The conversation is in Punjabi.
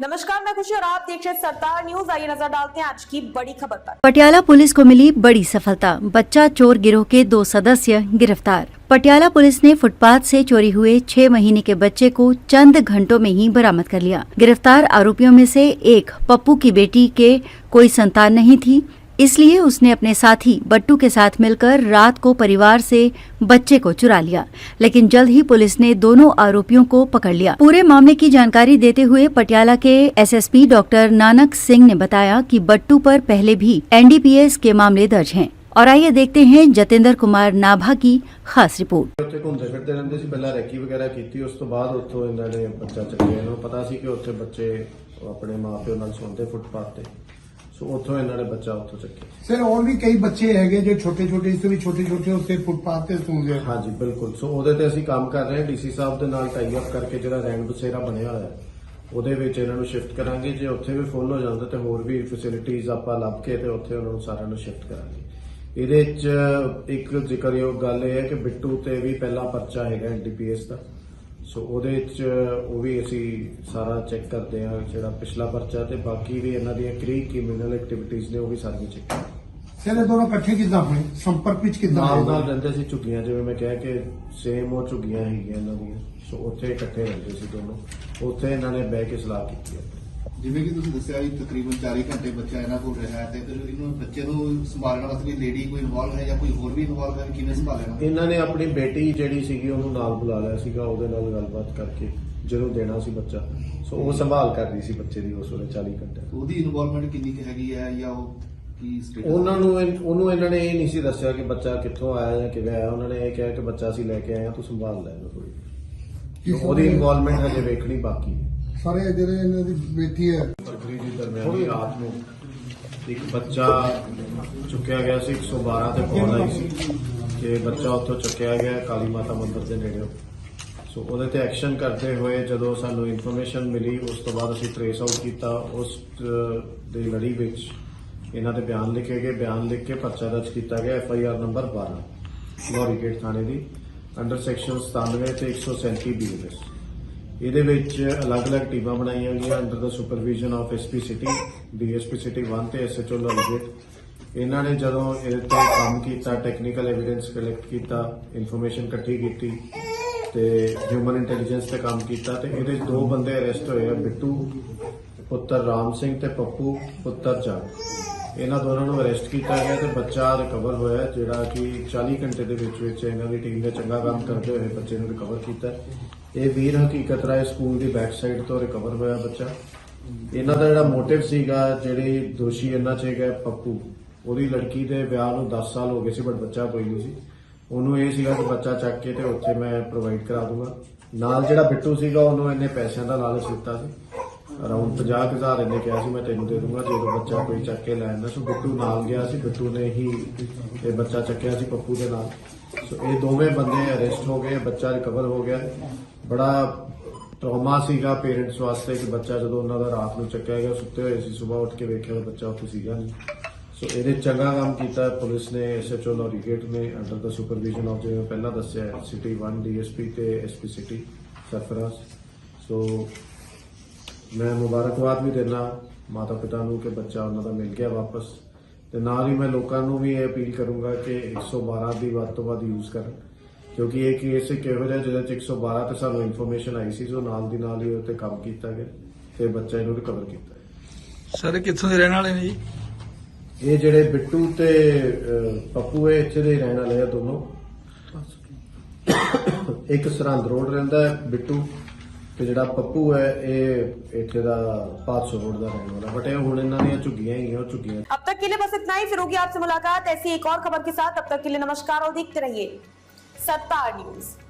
नमस्कार, मैं खुशी और आप देख रहे सरदार न्यूज़। आइए नज़र डालते हैं आज की बड़ी खबर पर। पटियाला पुलिस को मिली बड़ी सफलता। बच्चा चोर गिरोह के दो सदस्य गिरफ़्तार। पटियाला पुलिस ने फुटपाथ से चोरी हुए छह महीने के बच्चे को चंद घंटों में ही बरामद कर लिया। गिरफ़्तार आरोपियों में से एक पप्पू की बेटी के कोई संतान नहीं थी। इसलिए उसने अपने साथी बट्टू के साथ मिलकर रात को परिवार से बच्चे को चुरा लिया लेकिन जल्द ही पुलिस ने दोनों आरोपियों को पकड़ लिया पूरे मामले की जानकारी देते हुए पटियाला के एसएसपी डॉक्टर नानक सिंह ने बताया कि बट्टू पर पहले भी एनडीपीएस के मामले दर्ज हैं और आइए देखते हैं जतेंद्र कुमार नाभा की खास रिपोर्ट ਉੱਥੇ ਘੁੰਮਦੇ ਫਿਰਦੇ ਰਹਿੰਦੇ ਸੀ ਪਹਿਲਾਂ ਰੈਕੀ ਵਗੈਰਾ ਕੀਤੀ ਉਸ ਤੋਂ ਬਾਅਦ ਉੱਥੋਂ ਇਹਨਾਂ ਨੇ ਬੱਚਾ ਚੱਕਿਆ ਇਹਨਾਂ ਨੂੰ ਪਤਾ ਸੀ ਕਿ ਉੱਥੇ ਬੱਚੇ ਆਪਣੇ ਮਾਪਿਓ ਨਾਲ ਸੌਂਦੇ ਫੁੱਟਪਾਥ ਤੇ ਸੋ ਉੱਥੋਂ ਇਹਨਾਂ ਨੇ ਬੱਚਾ ਉੱਥੋਂ ਚੱਕਿਆ। ਸਰ ਹੋਰ ਵੀ ਕਈ ਬੱਚੇ ਹੈਗੇ ਜੋ ਛੋਟੇ ਛੋਟੇ ਇਸ ਤੋਂ ਵੀ ਛੋਟੇ ਛੋਟੇ ਉੱਤੇ ਫੁੱਟਪਾਥ ਤੇ ਸੌਂਦੇ ਆ। ਹਾਂਜੀ ਬਿਲਕੁਲ। ਸੋ ਉਹਦੇ ਤੇ ਅਸੀਂ ਕੰਮ ਕਰ ਰਹੇ ਹਾਂ। ਡੀਸੀ ਸਾਹਿਬ ਦੇ ਨਾਲ ਟਾਈ ਅਪ ਕਰਕੇ ਜਿਹੜਾ ਰੈਂਕ ਬਸੇਰਾ ਬਣਿਆ ਹੋਇਆ ਹੈ ਉਹਦੇ ਵਿੱਚ ਇਹਨਾਂ ਨੂੰ ਸ਼ਿਫਟ ਕਰਾਂਗੇ। ਜੇ ਉੱਥੇ ਵੀ ਫੁੱਲ ਹੋ ਜਾਂਦਾ ਤੇ ਹੋਰ ਵੀ ਫੈਸਿਲਿਟੀਆਂ ਆਪਾਂ ਲੱਭ ਕੇ ਤੇ ਉੱਥੇ ਉਹਨਾਂ ਨੂੰ ਸਾਰਿਆਂ ਨੂੰ ਸ਼ਿਫਟ ਕਰਾਂਗੇ। ਇਹਦੇ ਵਿੱਚ ਇੱਕ ਜ਼ਿਕਰਯੋਗ ਗੱਲ ਇਹ ਹੈ ਕਿ ਬਿੱਟੂ ਤੇ ਵੀ ਪਹਿਲਾ ਪਰਚਾ ਹੈਗਾ ਐਨਡੀਪੀਐਸ ਦਾ। ਸੋ ਉਹਦੇ ਵਿੱਚ ਉਹ ਵੀ ਅਸੀਂ ਸਾਰਾ ਚੈੱਕ ਕਰਦੇ ਹਾਂ ਜਿਹੜਾ ਪਿਛਲਾ ਪਰਚਾ ਤੇ ਬਾਕੀ ਵੀ ਇਹਨਾਂ ਦੀਆਂ ਕਰੀ ਕ੍ਰਿਮੀਨਲ ਐਕਟੀਵਿਟੀਜ਼ ਨੇ ਉਹ ਵੀ ਸਾਰੀਆਂ ਚੈੱਕ ਸਰ ਇਹ ਦੋਨੋਂ ਇਕੱਠੇ ਕਿੱਦਾਂ ਹੋਏ? ਸੰਪਰਕ ਵਿੱਚ ਕਿੱਦਾਂ ਨਾਲ ਨਾਲ ਰਹਿੰਦੇ ਸੀ ਝੁੱਗੀਆਂ ਜਿਵੇਂ ਮੈਂ ਕਿਹਾ ਕਿ ਸੇਮ ਉਹ ਝੁੱਗੀਆਂ ਹੈਗੀਆਂ ਇਹਨਾਂ ਦੀਆਂ। ਸੋ ਉੱਥੇ ਇਕੱਠੇ ਰਹਿੰਦੇ ਸੀ ਦੋਨੋਂ। ਉੱਥੇ ਇਹਨਾਂ ਨੇ ਬਹਿ ਕੇ ਸਲਾਹ ਕੀਤੀ। ਜਿਵੇਂ ਕਿ ਤੁਸੀਂ ਦੱਸਿਆ ਵੀ ਤਕਰੀਬਨ 40 ਘੰਟੇ ਬੱਚਾ ਇਹਨਾਂ ਕੋਲ ਰਿਹਾ ਹੈ ਤੇ ਫਿਰ ਇਹਨੂੰ ਬੱਚੇ ਨੂੰ ਸੰਭਾਲਣ ਵਾਸਤੇ ਕੋਈ ਲੇਡੀ ਕੋਈ ਇਨਵੋਲਵ ਹੈ ਜਾਂ ਕੋਈ ਹੋਰ ਵੀ ਇਨਵੋਲਵ ਹੈ ਕਿਵੇਂ ਸੰਭਾਲਣਾ ਇਹਨਾਂ ਨੇ ਆਪਣੀ ਬੇਟੀ ਜਿਹੜੀ ਸੀਗੀ ਉਹਨੂੰ ਨਾਲ ਬੁਲਾ ਲਿਆ ਸੀਗਾ ਉਹਦੇ ਨਾਲ ਗੱਲਬਾਤ ਕਰਕੇ ਜਿਹਨੂੰ ਦੇਣਾ ਸੀ ਬੱਚਾ। ਸੋ ਉਹ ਸੰਭਾਲ ਕਰ ਰਹੀ ਸੀ ਬੱਚੇ ਦੀ ਉਸ ਵੇਲੇ 40 ਘੰਟੇ। ਉਹਦੀ ਇਨਵੋਲਵਮੈਂਟ ਕਿੰਨੀ ਕੁ ਹੈਗੀ ਹੈ ਜਾਂ ਉਹ ਕੀ ਸਟੇਟਸ ਉਹਨਾਂ ਨੂੰ ਇਹ- ਉਹਨੂੰ ਇਹਨਾਂ ਨੇ ਇਹ ਨਹੀਂ ਸੀ ਦੱਸਿਆ ਕਿ ਬੱਚਾ ਕਿੱਥੋਂ ਆਇਆ ਜਾਂ ਕਿਵੇਂ ਆਇਆ। ਉਹਨਾਂ ਨੇ ਇਹ ਕਿਹਾ ਕਿ ਬੱਚਾ ਅਸੀਂ ਲੈ ਕੇ ਆਏ ਹਾਂ ਤੂੰ ਸੰਭਾਲ ਲੈ ਇਹਨੂੰ ਥੋੜੀ ਉਹਦੀ ਇਨਵੋਲਵਮੈਂਟ ਹਜੇ ਵੇਖਣੀ ਬਾਕੀ ਹੈ। ਸਾਰੇ ਜਿਹੜੇ ਇਹਨਾਂ ਦੀ ਬੇਟੀ ਹੈ। ਚੱਕਰੀ ਦੀ ਦਰਮਿਆਨੀ ਰਾਤ ਨੂੰ ਇੱਕ ਬੱਚਾ ਚੁੱਕਿਆ ਗਿਆ ਸੀ 112 ਤੇ ਕਾਲ ਆਈ ਸੀ। ਕਿ ਬੱਚਾ ਉੱਥੋਂ ਚੁੱਕਿਆ ਗਿਆ ਕਾਲੀ ਮਾਤਾ ਮੰਦਿਰ ਦੇ ਨੇੜੇ। ਸੋ ਉਹਦੇ ਤੇ ਐਕਸ਼ਨ ਕਰਦੇ ਹੋਏ ਜਦੋਂ ਸਾਨੂੰ ਇਨਫੋਰਮੇਸ਼ਨ ਮਿਲੀ ਉਸ ਤੋਂ ਬਾਅਦ ਅਸੀਂ ਟ੍ਰੇਸ ਆਊਟ ਕੀਤਾ। ਉਸ ਅਹ, ਦੀ ਲੜੀ ਵਿੱਚ ਇਹਨਾਂ ਦੇ ਬਿਆਨ ਲਿਖੇ ਗਏ। ਬਿਆਨ ਲਿਖ ਕੇ ਪਰਚਾ ਦਰਜ ਕੀਤਾ ਗਿਆ ਐਫ ਆਈ ਆਰ ਨੰਬਰ 12 ਲੋਰੀ ਗੇਟ ਥਾਣੇ ਦੀ ਅੰਡਰ ਸੈਕਸ਼ਨ 97 ਤੇ 137 ਬੀਐਨਐਸ ਇਹਦੇ ਵਿੱਚ ਅਲੱਗ-ਅਲੱਗ ਟੀਮਾਂ ਬਣਾਈਆਂ ਗਈਆਂ under the supervision of SP city DSP city 1 ਤੇ ਐਸਐਚਓ ਲੋਰੀਗੇਟ ਇਹਨਾਂ ਨੇ ਜਦੋਂ ਇਹਦੇ ਤੇ ਕੰਮ ਕੀਤਾ ਟੈਕਨੀਕਲ ਐਵੀਡੈਂਸ ਕਲੈਕਟ ਕੀਤਾ ਇਨਫੋਰਮੇਸ਼ਨ ਇਕੱਠੀ ਕੀਤੀ ਤੇ ਹਿਊਮਨ ਇੰਟੈਲੀਜੈਂਸ ਤੇ ਕੰਮ ਕੀਤਾ ਤੇ ਇਹਦੇ 'ਚ ਦੋ ਬੰਦੇ ਅਰੈਸਟ ਹੋਏ ਆ, ਬਿੱਟੂ, ਪੁੱਤਰ ਰਾਮ ਸਿੰਘ ਤੇ ਪੱਪੂ, ਪੁੱਤਰ ਜੱਗ। ਇਹਨਾਂ ਦੋਨਾਂ ਨੂੰ ਅਰੈਸਟ ਕੀਤਾ ਗਿਆ ਤੇ ਬੱਚਾ ਰਿਕਵਰ ਹੋਇਆ, ਜਿਹੜਾ ਕਿ 40 ਘੰਟੇ ਦੇ ਵਿੱਚ ਵਿੱਚ ਇਹਨਾਂ ਦੀ ਟੀਮ ਨੇ ਚੰਗਾ ਕੰਮ ਕਰਦੇ ਹੋਏ ਬੱਚੇ ਨੂੰ ਰਿਕਵਰ ਕੀਤਾ। ਇਹ ਵੀਰ ਹਕੀਕਤ ਰਾਏ ਸਕੂਲ ਦੀ ਬੈਕ ਸਾਈਡ ਤੋਂ ਰਿਕਵਰ ਹੋਇਆ ਬੱਚਾ। ਇਹਨਾਂ ਦਾ ਜਿਹੜਾ ਮੋਟਿਵ ਸੀਗਾ, ਜਿਹੜੇ ਦੋਸ਼ੀ ਇਹਨਾਂ 'ਚ ਹੈਗਾ ਪੱਪੂ, ਉਹਦੀ ਲੜਕੀ ਦੇ ਵਿਆਹ ਨੂੰ 10 ਸਾਲ ਹੋ ਗਏ ਸੀ ਬਟ ਬੱਚਾ ਕੋਈ ਨਹੀਂ ਸੀ। ਉਹਨੂੰ ਇਹ ਸੀਗਾ ਕਿ ਬੱਚਾ ਚੱਕ ਕੇ ਤੇ ਉੱਥੇ ਮੈਂ ਪ੍ਰੋਵਾਈਡ ਕਰਾ ਦੂੰਗਾ। ਨਾਲ ਜਿਹੜਾ ਬਿੱਟੂ ਸੀਗਾ, ਉਹਨੂੰ ਇਹਨੇ ਪੈਸਿਆਂ ਦਾ ਲਾਲਚ ਦਿੱਤਾ ਸੀ। ਅਰਾਊਂਡ 50000 ਇਹਨੇ ਕਿਹਾ ਸੀ, ਮੈਂ ਤੈਨੂੰ ਦੇ ਦੂੰਗਾ, ਜਦੋਂ ਬੱਚਾ ਕੋਈ ਚੱਕ ਕੇ ਲੈ ਆਉਂਦਾ ਸੋ ਬਿੱਟੂ ਨਾਲ ਗਿਆ ਸੀ, ਬਿੱਟੂ ਨੇ ਹੀ ਇਹ ਬੱਚਾ ਚੱਕਿਆ ਸੀ ਪੱਪੂ ਦੇ ਨਾਲ। ਸੋ ਇਹ ਦੋਵੇਂ ਬੰਦੇ ਅਰੈਸਟ ਹੋ ਗਏ, ਬੱਚਾ ਰਿਕਵਰ ਹੋ ਗਿਆ। ਬੜਾ ਟਰਾਮਾ ਸੀਗਾ ਪੇਰੈਂਟਸ ਵਾਸਤੇ ਕਿ ਬੱਚਾ ਜਦੋਂ ਉਹਨਾਂ ਦਾ ਰਾਤ ਨੂੰ ਚੱਕਿਆ ਗਿਆ, ਸੁੱਤੇ ਹੋਏ ਸੀ ਸਵੇਰ ਉੱਠ ਕੇ ਵੇਖਿਆ ਤਾਂ ਬੱਚਾ ਉੱਥੇ ਸੀਗਾ ਨਹੀਂ। ਸੋ ਇਹਦੇ ਚੰਗਾ ਕੰਮ ਕੀਤਾ, ਪੁਲਿਸ ਨੇ ਐਸਐਚਓ ਲੋਰੀਗੇਟ ਨੇ ਅੰਡਰ ਦਾ ਸੁਪਰਵਿਜ਼ਨ ਆਫ ਜਿਵੇਂ ਪਹਿਲਾਂ ਦੱਸਿਆ ਸਿਟੀ 1 ਡੀਐਸਪੀ ਤੇ ਐਸਪੀ ਸਿਟੀ ਸਰਫਰਾਜ਼। ਸੋ ਮੈਂ ਮੁਬਾਰਕਬਾਦ ਵੀ ਦੇਣਾ ਮਾਤਾ ਪਿਤਾ ਨੂੰ ਕਿ ਬੱਚਾ ਉਹਨਾਂ ਦਾ ਮਿਲ ਗਿਆ ਵਾਪਸ। ਤੇ ਨਾਲ ਹੀ ਮੈਂ ਲੋਕਾਂ ਨੂੰ ਵੀ ਇਹ ਅਪੀਲ ਕਰੂੰਗਾ ਕਿ 112 ਦੀ ਵੱਧ ਤੋਂ ਵੱਧ ਯੂਜ਼ ਕਰਨ। ਕਿਉਂਕਿ ਇਹ ਕੇਸ ਇੱਕ ਇਹੋ ਜਿਹਾ ਜਿਹਦੇ ਚ 112 ਤੇ ਸਾਨੂੰ ਇਨਫੋਰਮੇਸ਼ਨ ਆਈ ਸੀ ਜੋ ਨਾਲ ਦੀ ਨਾਲ ਹੀ ਉਹ ਤੇ ਕੰਮ ਕੀਤਾ ਗਿਆ ਤੇ ਬੱਚਾ ਇਹਨੂੰ ਰਿਕਵਰ ਕੀਤਾ ਸਰ ਕਿੱਥੋਂ ਦੇ ਰਹਿਣ ਵਾਲੇ ਨੇ ਜੀ? ਇਹ ਜਿਹੜੇ ਬਿੱਟੂ ਤੇ ਪੱਪੂ ਇਹ ਇੱਥੇ ਦੇ ਰਹਿਣ ਵਾਲੇ ਆ ਦੋਨੋਂ। ਇੱਕ ਸਰਹੰਦ ਰੋਡ ਰਹਿੰਦਾ ਬਿੱਟੂ। ਤੇ ਜਿਹੜਾ ਪੱਪੂ ਹੈ ਇਹ ਇੱਥੇ ਦਾ 500 ਰੋਡ ਦਾ ਰਹਿਣ ਵਾਲਾ ਬਟ ਇਹ ਹੁਣ ਇਹਨਾਂ ਦੀਆਂ ਝੁੱਗੀਆਂ ਹੀ ਆ ਉਹ ਝੁੱਗੀਆਂ अब तक के लिए बस इतना ही फिर होगी आपसे मुलाकात ऐसी एक और खबर के साथ अब तक के लिए नमस्कार और देखते रहिए सरदार न्यूज